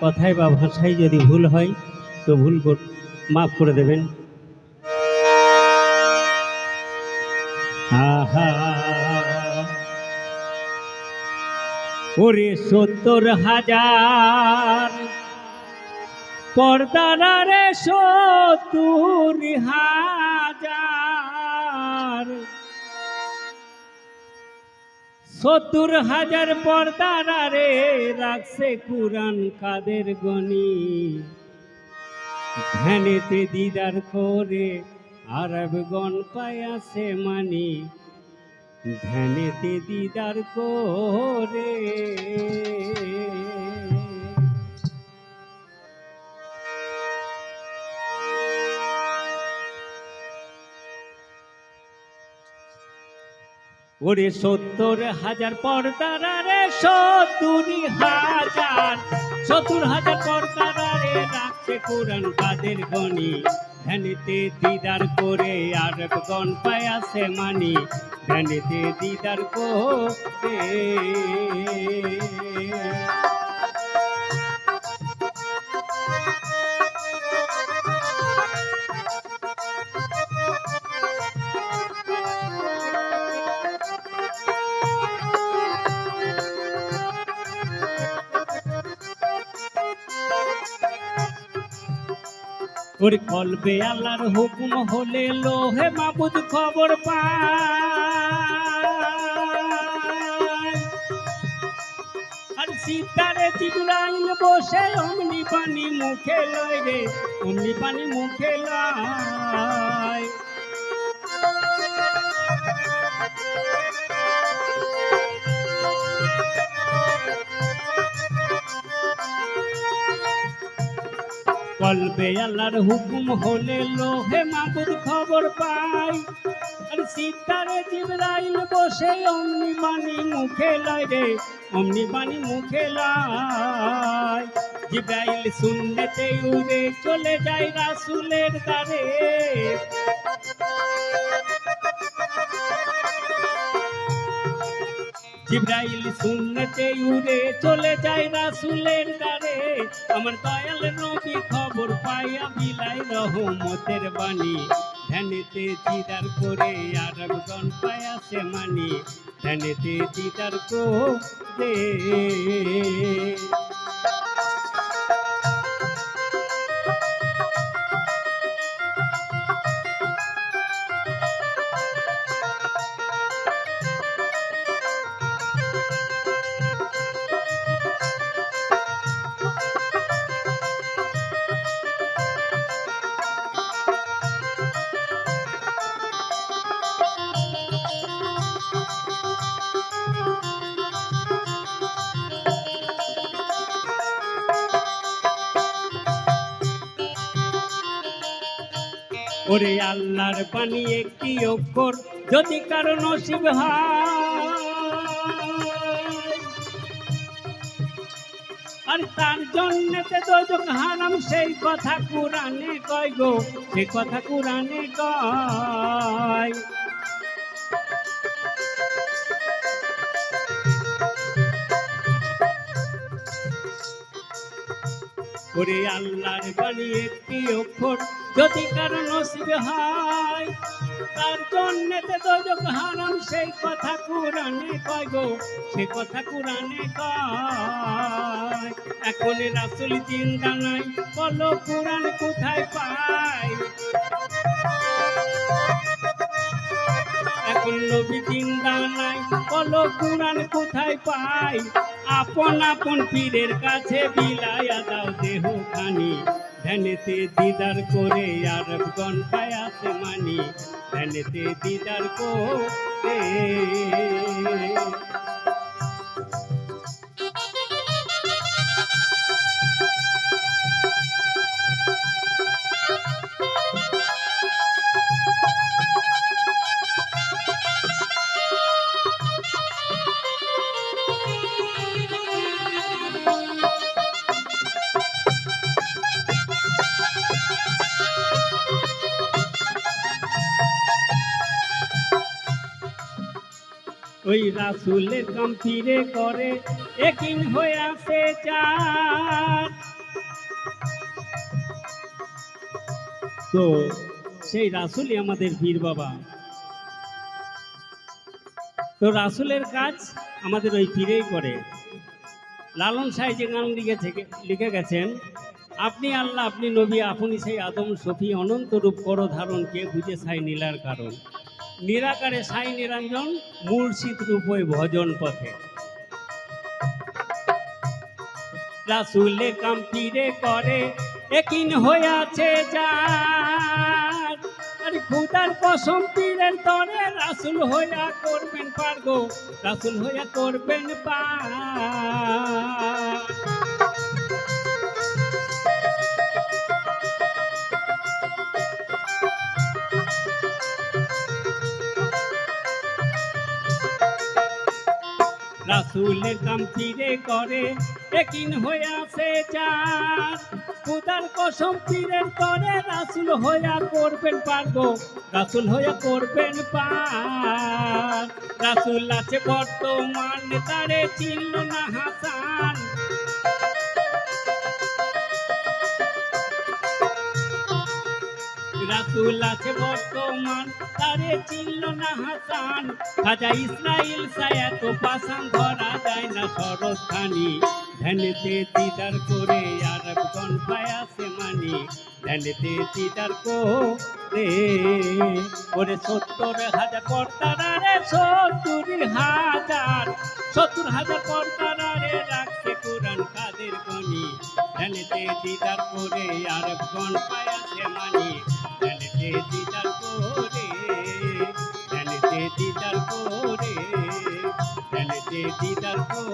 কথায় বা ভাষায় যদি ভুল হয়, তো ভুল মাফ করে দেবেন। ওরে সত্তর হাজার পর্দারে সত্তর হাজার সত্তর হাজার পর্দারে রাখছে কুরান কাদের গনি? ধ্যানেতে দিদার করে আরবগণ পায়াছে মানি। ধ্যানেতে দিদার করে ওরে সত্তর হাজার পর্দারে সত্তর হাজার সত্তর হাজার পর্দারে রাখছে কোরআন কাদের গণি ধ্যানেতে দিদার করে আর গণ পায়াছে মানি। ধ্যানেতে দিদার করে। ওরে কলবে আল্লাহর হুকুম হলে লোহে মাবুদ খবর পায়। আর সীতারে জিবরাইল বসে অমনি পানি মুখে লয় রে, অমনি পানি মুখে লয়। কলবে আল্লাহর হুকুম হলে লোহে মাগুর খবর পাই। আর সীতারে জিবরাইল বসে অমনি বাণী মুখে লয় রে অমনি বাণী মুখে লয়। জিবরাইল শুনতে উড়ে চলে যায় রাসুলের দ্বারে। জিব্রাইল শুনতে উড়ে চলে যায় রাসুলের কারে। আমার দয়াল নবী খবর পাইয়া বিলাই রহমতের বাণী। ধ্যানেতে দিদার করে আর আরবগণ পায়াছে মানি। ধ্যানেতে দিদার করে। ওরে আল্লাহর পানি একটি অক্ষর যদি কারও নসিব আর তার জন্য হারাম, সেই কথা কোরআনে কয় গো সে কথা কোরআনে কয়। ওরে আল্লাহর বাণী একটি অক্ষর যদি কারও নসিবে হয়, তার জন্যতে দোজক হারাম, সেই কথা কোরআনে কয় গো, সে কথা কোরআনে কয়। এখন রাসুল চিন্তা নাই, বলো কোরআন কোথায় পায়? এখন নবী চিন্তা নাই, বলো কোরআন কোথায় পাই আপন আপন পীরের কাছে বিলাইয়া দাও দেহ খানি ধ্যানেতে দিদার করে আরবগণ পায়াছে মানি। ধ্যানেতে দিদার করে। ওই রাসুলের কাম ফিরে করে একিন হয়ে আসে চার তো সেই রাসুলই আমাদের ভীর বাবা। তো রাসুলের কাজ আমাদের ওই ফিরেই করে। লালন সাহেব যে গান লিখেছে লিখে গেছেন, আপনি আল্লাহ, আপনি নবী, আপনি সেই আদম, সফি, অনন্ত রূপ করো ধারণ, কে বুঝে সাই নীলার কারণ। নিরাকারে সাই নিরঞ্জন মূর্ষিত রূপে ভজন পথে। রাসুলে কাম পীরে করে একিন হইয়াছে যার। আরে খুদার কসম পীরের তরে রাসুল হইয়া করবেন পারগো, রাসুল হইয়া করবেন পার। রাসুলের কাম ফিরে করে একিন হইয়াছে চার খুদার কসম পীরের করে রাসুল হইয়া করবেন পারব রাসুল হইয়া করবেন পার রাসুল আছে বর্তমান, তারে চিনল না হাসান। রাসুল আছে বর্তমান, তারে চিনল না হাসান। খাজা ইসরাইল সায়া তো পাসান ধরা যায় না শরৎ খানি ধ্যানেতে দিদার করে আরবগণ পায়াসে মানি। ধ্যানেতে দিদার করে ওরে সত্তর হাজার পর্দারা রে সত্তর হাজার। সত্তর হাজার পর্দারা রে রাখছে কোরআন কাদের গনি ধ্যানেতে দিদার করে আরবগণ পায়াসে মানি। দিদার করে দিদার করে দিদার করে